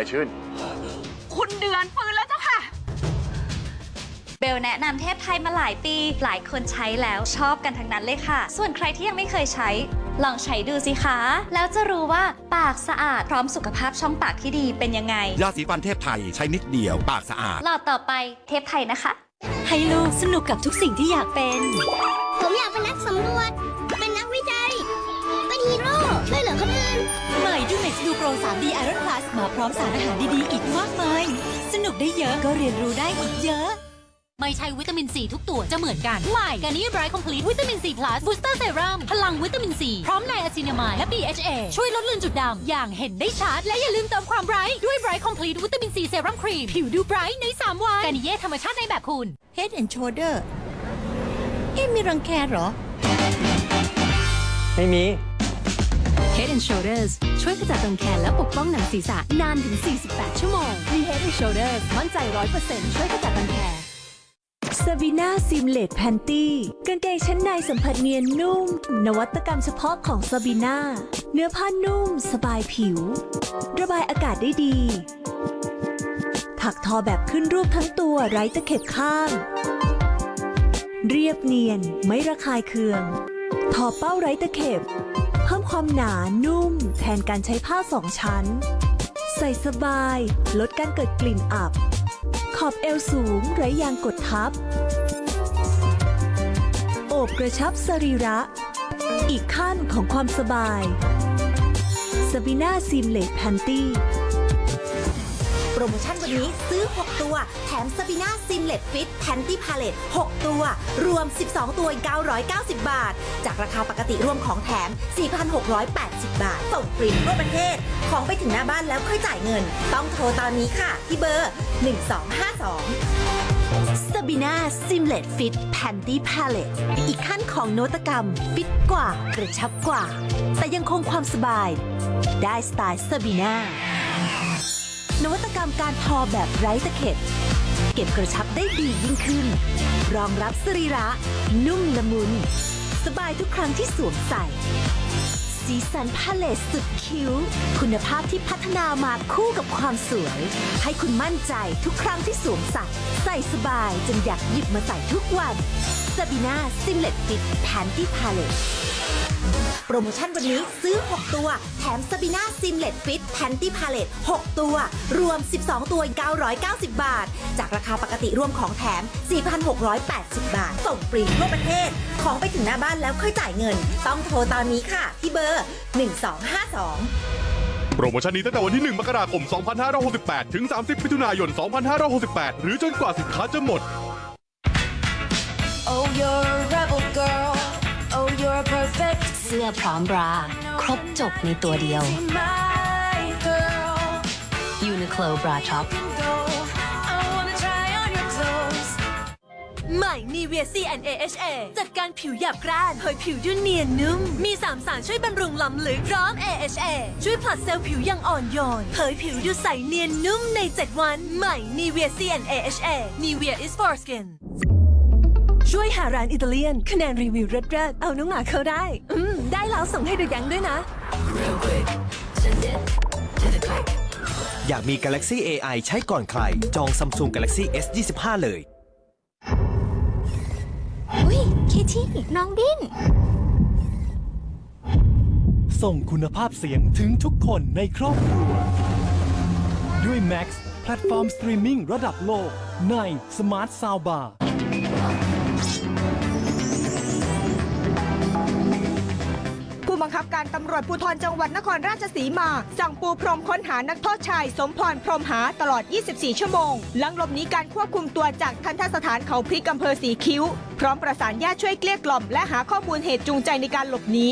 ายชื่น คุณเดือนฟื้นแล้วเจ้าค่ะ เบลแนะนำเทพไทยมาหลายปี หลายคนใช้แล้วชอบกันทั้งนั้นเลยค่ะ ส่วนใครที่ยังไม่เคยใช้ ลองใช้ดูสิคะ แล้วจะรู้ว่าปากสะอาดพร้อมสุขภาพช่องปากที่ดีเป็นยังไง ยาสีฟันเทพไทยใช้นิดเดียว ปากสะอาด หลอดต่อไปเทพไทยนะคะ ให้ลูกสนุกกับทุกสิ่งที่อยากเป็น ผมอยากเป็นนักสำรวจ เป็นนักวิจัยเป็นฮีโร่ ช่วยเหลือคนอื่นใหม่ดูเม็กซ์ดูโปร 3D Iron Plus มาพร้อมสารอาหารดีๆ อีกมากมาย สนุกได้เยอะก็เรียนรู้ได้อีกเยอะ ไม่ใช่วิตามินซีทุกตัวจะเหมือนกัน ใหม่กานี่ไบรท์คอมพลีทวิตามินซีพลัสบูสเตอร์เซรั่มพลังวิตามินซีพร้อมไนอะซินามายและ BHA ช่วยลดเลือนจุดดำอย่างเห็นได้ชัดและอย่าลืมเติมความไบรท์ด้วยไบรท์คอมพลีทวิตามินซีเซรั่มครีมผิวดูไบรท์ใน3วันกานิเย่ธรรมชาติในแบบคุณ Head and Shoulder เอ๊ะมีรังแคเหรอ ไม่มี Head and Shoulders ช่วยขจัดรังแคและปกป้องหนังศีรษะนานถึง 48 ชั่วโมงมี Head and Shoulders มั่นใจ 100%ช่วยขจัดรังแคซาบีนาซิมเลตแพนตี้กางเกงชั้นในสัมผัสเนียนนุ่ม นวัตกรรมเฉพาะของซาบีนาเนื้อผ้านุ่ม สบายผิว ระบายอากาศได้ดี ถักทอแบบขึ้นรูปทั้งตัวไร้ตะเข็บข้าง เรียบเนียนไม่ระคายเคือง ทอเป้าไร้ตะเข็บ พิ่มความหนานุ่ม แทนการใช้ผ้าสองชั้น ใส่สบาย ลดการเกิดกลิ่นอับ ขอบเอวสูงไร้ยางกดทับ โอบกระชับสรีระ อีกขั้นของความสบายซาบิน่าซิมเลตแพนตี้ โปรโมชั่นวันนี้ซื้อ 6 ตัว แถมซาบิน่าซิมเลตฟิตแพนตี้พาเลต6ตัว รวม 12 ตัว 990 บาท จากราคาปกติรวมของแถม 4,680 บาท ส่งฟรีทั่วประเทศ ของไปถึงหน้าบ้านแล้วค่อยจ่ายเงิน ต้องโทรตอนนี้ค่ะ ที่เบอร์ 1252ซาบิน่าซิมเลตฟิตแพนตี้พาเลตอีกขั้นของนวัตกรรม ฟิตกว่ากระชับกว่า แต่ยังคงความสบาย ได้สไตล์ซาบิน่า นวัตกรรมการทอแบบไร้ตะเข็บ เก็บกระชับได้ดียิ่งขึ้น รองรับสรีระ นุ่มละมุน สบายทุกครั้งที่สวมใส่ สีสันพาเลตสุดคิ้ว คุณภาพที่พัฒนามาคู่กับความสวย ให้คุณมั่นใจทุกครั้งที่สวมใส่ใส่สบายจนอยากหยิบมาใส่ทุกวันซาบีนาซิมเลตฟิตแพนตี้พาเลต โปรโมชั่นวันนี้ซื้อ 6 ตัว แถมซาบีน่าซิมเลตฟิตแพนตี้พาเลต6 ตัว รวม 12 ตัว 990 บาท จากราคาปกติรวมของแถม 4,680 บาท ส่งฟรีทั่วประเทศ ของไปถึงหน้าบ้านแล้วค่อยจ่ายเงิน ต้องโทรตอนนี้ค่ะ ที่เบอร์ 1252โปรโมชั่นนี้ตั้งแต่วันที่ 1 มกราคม 2568 ถึง 30 มิถุนายน 2568 หรือจนกว่าสินค้าจะหมด Oh you're a rebel girl Oh you're perfect เสื้อพร้อมบรา ครบจบในตัวเดียว Uniqlo Bra Shop ใหม่ Nivea C N AHA จัดการผิวหยาบกร้านเผยผิวด้วยเนียนนุ่ม มี3สารช่วยบำรุงล้ำลึกพร้อม AHA ช่วยผลัดเซลล์ผิวอย่างอ่อนโยนเผยผิวดูใสเนียนนุ่มใน 7 วัน ใหม่ Nivea C and AHA Nivea is for skin ช่วยหาร้านอิตาเลียน คะแนนรีวิวเลิศๆเอาน้องหมาเข้าได้ อืม ได้แล้วส่งให้ดูยังด้วยนะ อยากมี Galaxy AI ใช้ก่อนใคร จอง Samsung Galaxy S 25เลย อุ้ยเคที่น้องดิ้นส่งคุณภาพเสียงถึงทุกคนในครอบครัว ด้วย Max แพลตฟอร์มสตรีมมิ่งระดับโลก ใน Smart Soundbar ผู้บั งคับการตำรวจภูธรจังหวัดนครราชสีมา สั่งปูพรมค้นหานักโทษชาย สมพรพรหมหาตลอด 24 ชั่วโมง หลังหลบหนีการควบคุมตัวจากทันทสถานเขาพริกอำเภอสีคิ้ว พร้อมประสานญาติช่วยเกลี้ยกล่อมและหาข้อมูลเหตุจูงใจในการหลบหนี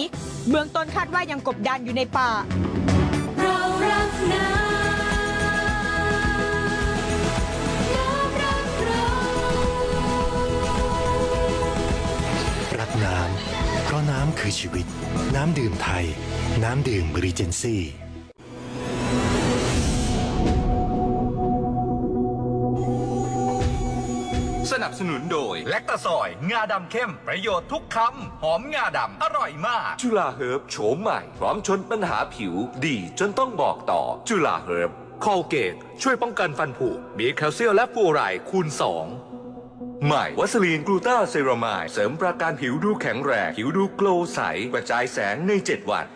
เบื้องต้นคาดว่ายังกบดานอยู่ในป่า เรารักนา คือชีวิต น้ำดื่มไทย น้ำดื่มรีเจนซี่สนับสนุนโดย แลคตาซอย งาดำเข้ม ประโยชน์ทุกคำ หอมงาดำ อร่อยมาก จุฬาเฮิร์บโฉมใหม่ พร้อมชนปัญหาผิว ดีจนต้องบอกต่อ จุฬาเฮิร์บคอลเกตช่วยป้องกันฟันผุ มีแคลเซียมและฟลูอไรด์คูณ 2 ใหม่วัสลีนกลูตาเซรามายเสริมประการผิวดูแข็งแรง ผิวดูโกลว์ใส กระจายแสงใน 7 วัน